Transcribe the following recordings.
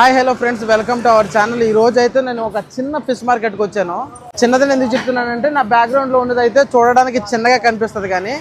Hi hello friends welcome to our channel ఈ రోజు అయితే నేను ఒక చిన్న ఫిష్ మార్కెట్కి వచ్చాను. చిన్నదని ఎందుకు చెప్తున్నానంటే నా బ్యాక్గ్రౌండ్లో ఉన్నది అయితే చూడడానికి చిన్నగా కనిపిస్తుంది కానీ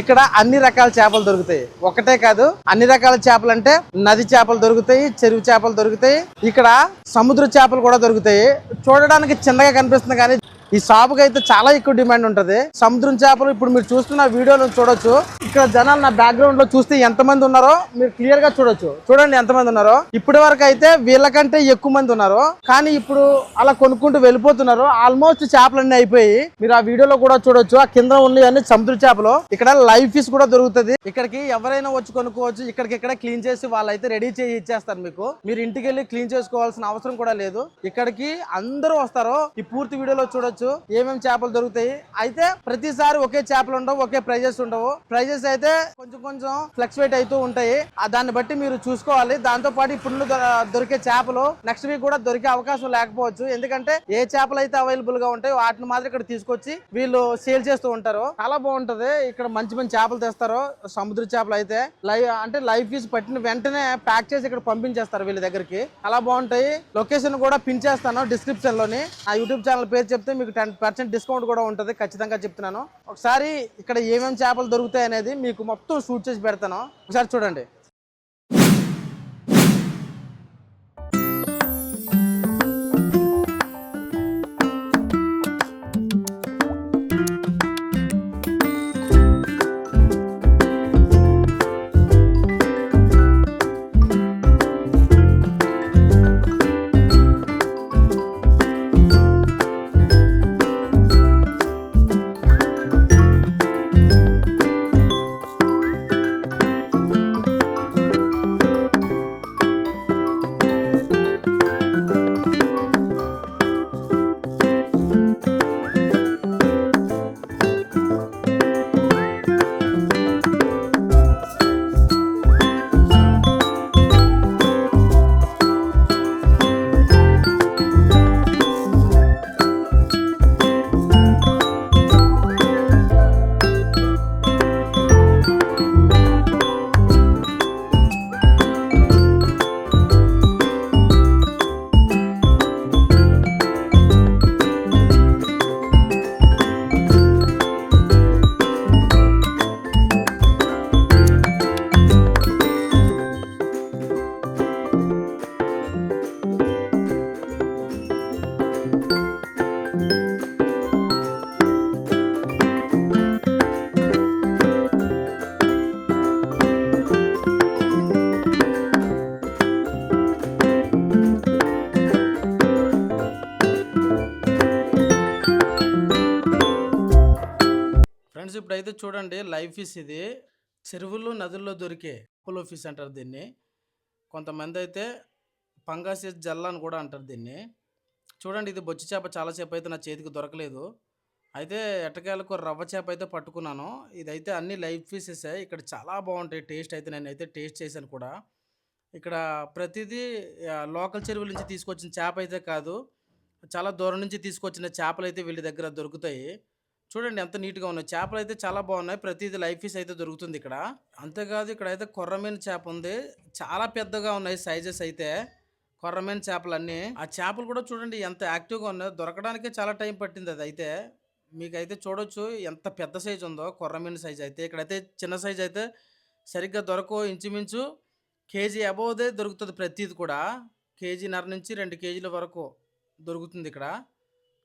ఇక్కడ అన్ని రకాల చేపలు దొరుకుతాయి. ఒకటే కాదు అన్ని రకాల చేపలు అంటే నది చేపలు దొరుకుతాయి చెరువు చేపలు దొరుకుతాయి ఇక్కడ సముద్ర చేపలు కూడా దొరుకుతాయి. చూడడానికి చిన్నగా కనిపిస్తుంది కానీ ఈ షాపుకి అయితే చాలా ఎక్కువ డిమాండ్ ఉంటది. సముద్రం చేపలు ఇప్పుడు మీరు చూస్తున్న వీడియోలో చూడొచ్చు. ఇక్కడ జనాలు నా బ్యాక్గ్రౌండ్లో చూస్తే ఎంతమంది ఉన్నారో మీరు క్లియర్గా చూడొచ్చు. చూడండి ఎంతమంది ఉన్నారో. ఇప్పటి వరకు అయితే వీళ్ళకంటే ఎక్కువ మంది ఉన్నారు. కానీ ఇప్పుడు అలా కొనుక్కుంటూ వెళ్ళిపోతున్నారు. ఆల్మోస్ట్ చేపలన్నీ అయిపోయి మీరు ఆ వీడియోలో కూడా చూడొచ్చు. ఆ కింద ఉన్నవన్నీ సముద్ర చేపలు. ఇక్కడ లైవ్ ఫిష్ కూడా దొరుకుతుంది. ఇక్కడికి ఎవరైనా వచ్చి కొనుక్కోవచ్చు. ఇక్కడికి ఇక్కడ క్లీన్ చేసి వాళ్ళైతే రెడీ చేసి ఇచ్చేస్తారు మీకు. మీరు ఇంటికి వెళ్ళి క్లీన్ చేసుకోవాల్సిన అవసరం కూడా లేదు. ఇక్కడికి అందరూ వస్తారు. ఈ పూర్తి వీడియోలో చూడొచ్చు. ఏమేమి చేపలు దొరుకుతాయి. అయితే ప్రతిసారి ఒకే చేపలు ఉండవు ఒకే ప్రైజెస్ ఉండవు. ప్రైజెస్ అయితే కొంచెం కొంచెం ఫ్లక్చువేట్ అవుతూ ఉంటాయి. ఆ దాన్ని బట్టి మీరు చూసుకోవాలి. దాంతో పాటు ఇప్పుడు దొరికే చేపలు నెక్స్ట్ వీక్ కూడా దొరికే అవకాశం లేకపోవచ్చు. ఎందుకంటే ఏ చేపలు అయితే అవైలబుల్గా ఉంటాయో వాటిని మాత్రం ఇక్కడ తీసుకొచ్చి వీళ్ళు సేల్ చేస్తూ ఉంటారు. చాలా బాగుంటది. ఇక్కడ మంచి మంచి చేపలు తెస్తారు. సముద్ర చేపలు అయితే. లైవ్ అంటే లైవ్ ఫీజ్ పట్టిన వెంటనే ప్యాక్ చేసి ఇక్కడ పంపించేస్తారు వీళ్ళ దగ్గరికి. అలా బాగుంటాయి. లొకేషన్ కూడా పిన్ చేస్తాను డిస్క్రిప్షన్లోని ఆ యూట్యూబ్ ఛానల్ పేరు చెప్తే మీకు టెన్ పర్సెంట్ డిస్కౌంట్ కూడా ఉంటుంది ఖచ్చితంగా చెప్తున్నాను. ఒకసారి ఇక్కడ ఏమేమి చేపలు దొరుకుతాయి అనేది మీకు మొత్తం షూట్ చేసి పెడతాను. ఒకసారి చూడండి. ఫ్రెండ్స్ ఇప్పుడైతే చూడండి లైఫ్ ఫిష్ ఇది. చెరువుల్లో నదుల్లో దొరికే అపోలో ఫిష్ అంటారు దీన్ని. కొంతమంది అయితే పంగాసి జల్ల అని కూడా అంటారు దీన్ని. చూడండి ఇది బొచ్చి చేప చాలా చేప అయితే నా చేతికి దొరకలేదు. అయితే ఎట్టకేలకు రవ్వ చేప అయితే పట్టుకున్నాను. ఇదైతే అన్ని లైవ్ ఫిషెస్ ఇక్కడ చాలా బాగుంటాయి టేస్ట్ అయితే నేను అయితే టేస్ట్ చేశాను కూడా. ఇక్కడ ప్రతిదీ లోకల్ చెరువుల నుంచి తీసుకొచ్చిన చేప అయితే కాదు చాలా దూరం నుంచి తీసుకొచ్చిన చేపలు అయితే వీళ్ళ దగ్గర దొరుకుతాయి. చూడండి ఎంత నీట్గా ఉన్నాయి. చేపలు అయితే చాలా బాగున్నాయి. ప్రతిది లైఫ్ ఫిష్ అయితే దొరుకుతుంది ఇక్కడ. అంతేకాదు ఇక్కడ అయితే కొర్రమైన చేప ఉంది. చాలా పెద్దగా ఉన్నాయి సైజెస్ అయితే. కొర్రమైన చేపలన్నీ. ఆ చేపలు కూడా చూడండి ఎంత యాక్టివ్గా ఉన్నాయో. దొరకడానికే చాలా టైం పట్టింది అది అయితే. మీకైతే చూడొచ్చు ఎంత పెద్ద సైజు ఉందో కొర్రమీన సైజ్ అయితే. ఇక్కడైతే చిన్న సైజ్ అయితే సరిగ్గా దొరకవు ఇంచుమించు. కేజీ అబోవ్దే దొరుకుతుంది ప్రతిది కూడా. కేజీన్నర నుంచి రెండు కేజీల వరకు దొరుకుతుంది ఇక్కడ.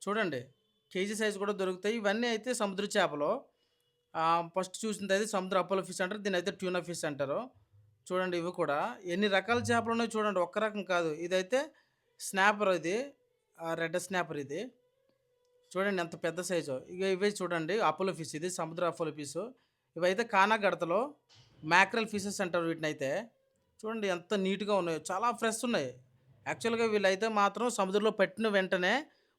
చూడండి. కేజీ సైజు కూడా దొరుకుతాయి. ఇవన్నీ అయితే సముద్ర చేపలు. ఫస్ట్ చూసింది అయితే సముద్ర అపోలో ఫిష్ అంటారు. దీని అయితే ట్యూనా ఫిష్ అంటారు. చూడండి ఇవి కూడా. ఎన్ని రకాల చేపలు ఉన్నాయో చూడండి. ఒక్క రకం కాదు. ఇదైతే స్నాపర్ ఇది. రెడ్ స్నాపర్ ఇది. చూడండి ఎంత పెద్ద సైజు. ఇక ఇవే చూడండి. అపోలో ఫిష్ ఇది. సముద్ర అపోలో ఫిష్. ఇవైతే కానాగడతలో మ్యాక్రల్ ఫిషెస్ అంటారు వీటిని అయితే చూడండి ఎంత నీట్గా ఉన్నాయో. చాలా ఫ్రెష్ ఉన్నాయి. యాక్చువల్గా వీళ్ళైతే మాత్రం సముద్రంలో పెట్టిన వెంటనే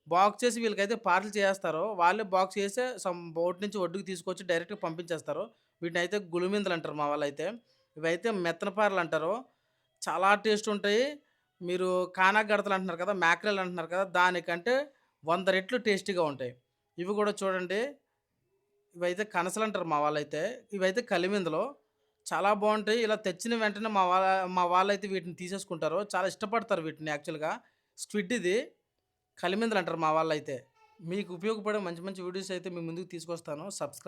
బాక్స్ చేసి వీళ్ళకైతే పార్సల్ చేస్తారు వాళ్ళే బాక్స్ చేసి సమ్ బోట్ నుంచి ఒడ్డుకు తీసుకొచ్చి డైరెక్ట్గా పంపించేస్తారు వీటిని అయితే గులిమిందలు అంటారు మా వాళ్ళైతే ఇవైతే మెత్తనపారలు అంటారు చాలా టేస్ట్ ఉంటాయి మీరు కానాగడతలు అంటున్నారు కదా మ్యాక్రెల్ అంటున్నారు కదా దానికంటే వంద రెట్లు టేస్టీగా ఉంటాయి ఇవి కూడా చూడండి ఇవైతే కనసలు అంటారు మా వాళ్ళైతే ఇవైతే కలిమిందలు చాలా బాగుంటాయి. ఇలా తెచ్చిన వెంటనే మా వాళ్ళ మా వాళ్ళైతే వీటిని తీసేసుకుంటారు. చాలా ఇష్టపడతారు వీటిని యాక్చువల్‌గా. స్క్విడ్ ఇది. కలిమిందలు అంటారు మా వాళ్ళైతే. మీకు ఉపయోగపడే మంచి మంచి వీడియోస్ అయితే మీ ముందుకు తీసుకొస్తాను. సబ్స్క్రైబ్